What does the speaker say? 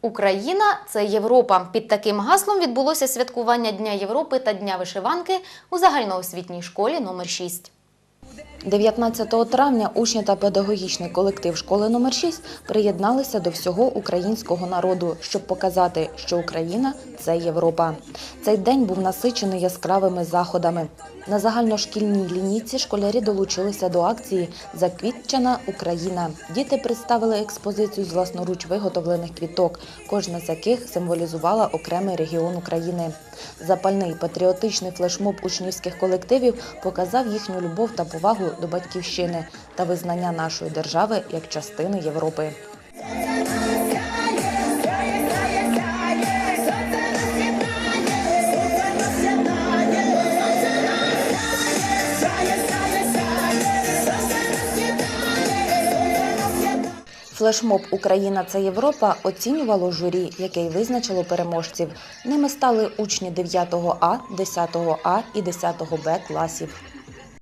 Україна це Європа. Під таким гаслом відбулося святкування Дня Європи та Дня вишиванки у загальноосвітній школі номер 6. 19 травня учні та педагогічний колектив школи номер 6 приєдналися до всього українського народу, щоб показати, що Україна це Європа. Цей день був насичений яскравими заходами. На загальношкільній лінійці школярі долучилися до акції Заквітчена Україна. Діти представили експозицію з власноруч виготовлених квіток, кожна з яких символізувала окремий регіон України. Запальний патріотичний флешмоб учнівських колективів показав їхню любов та повагу до батьківщини та визнання нашої держави як частини Європи. Флешмоб Україна це Європа оцінювало журі, яке й визначило переможців. Ними стали учні 9 А, 10 А і 10 Б класів.